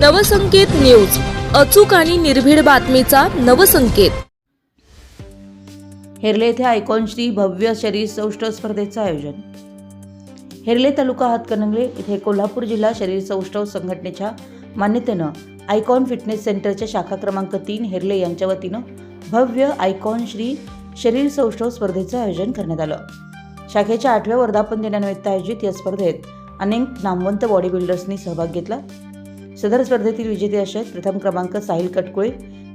Navsanket news. अचूक आणि निर्भीड बातमीचा नवसंकेत. हेरले येथे आयकॉन श्री भव्य शरीर सौष्ठ स्पर्धेचं आयोजन. हेरले तालुका हातकणंगले येथे कोल्हापूर जिल्हा शरीर सौष्ठव संघटनेच्या मान्यतेनं आयकॉन फिटनेस सेंटरच्या शाखा क्रमांक तीन हेरले यांच्या वतीनं भव्य आयकॉन श्री शरीर सौष्ठव स्पर्धेचं आयोजन करण्यात आलं. शाखेच्या आठव्या वर्धापन दिनानिमित्त आयोजित या स्पर्धेत अनेक नामवंत बॉडी बिल्डर्सनी सहभाग घेतला. सदर स्पर्धेतील विजेते असे प्रथम क्रमांक साहिल कटकुळे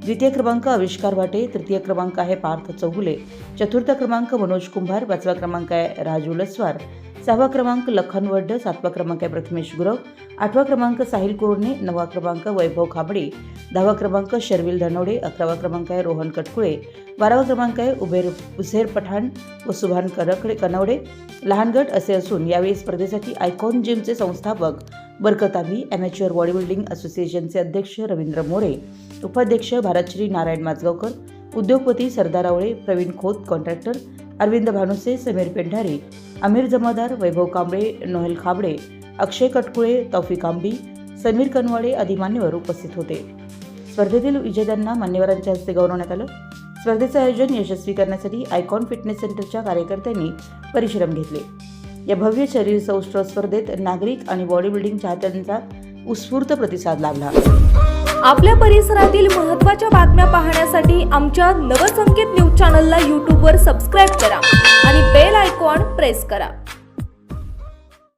द्वितीय क्रमांक आविष्कार वाटे तृतीय क्रमांक आहे पार्थ चौगुले चतुर्थ क्रमांक मनोज कुंभार पाचवा क्रमांक आहे राजू लस्वार सहावा क्रमांक लखन वड्ड सातवा क्रमांक आहे प्रथमेश गुरव आठवा क्रमांक साहिल कुरुणे नववा क्रमांक वैभव खाबडे दहावा क्रमांक शर्विल धनोडे अकरावा क्रमांक आहे रोहन कटकुळे बारावा क्रमांक आहे उबेर उसेर पठाण व सुभान करकडे कनवडे. लहान गट असे असून यावेळी स्पर्धेसाठी आयकॉन जिमचे संस्थापक बरकतावी ॲमॅच्युअर बॉडी बिल्डिंग असोसिएशनचे अध्यक्ष रवींद्र मोरे उपाध्यक्ष भारतश्री नारायण माजगावकर उद्योगपती सरदार आवळे प्रवीण खोत कॉन्ट्रॅक्टर अरविंद भानुसे समीर पेंढारे अमीर जमादार वैभव कांबळे नोहेल खाबडे अक्षय कटकुळे तौफिक आंबी समीर कनवाडे आदी मान्यवर उपस्थित होते. स्पर्धेतील विजेत्यांना मान्यवरांच्या हस्ते गौरवण्यात आलं. स्पर्धेचं आयोजन यशस्वी करण्यासाठी आयकॉन फिटनेस सेंटरच्या कार्यकर्त्यांनी परिश्रम घेतले. या भव्य शरीर सौष्ठव स्पर्धेत नागरिक आणि बॉडी बिल्डिंग चाहत्यांचा उत्स्फूर्त प्रतिसाद लाभला. आपल्या परिसरातील महत्त्वाच्या बातम्या पाहण्यासाठी आमच्या नवसंकेत न्यूज चॅनलला यूट्यूबवर सबस्क्राईब करा आणि बेल आयकॉन प्रेस करा.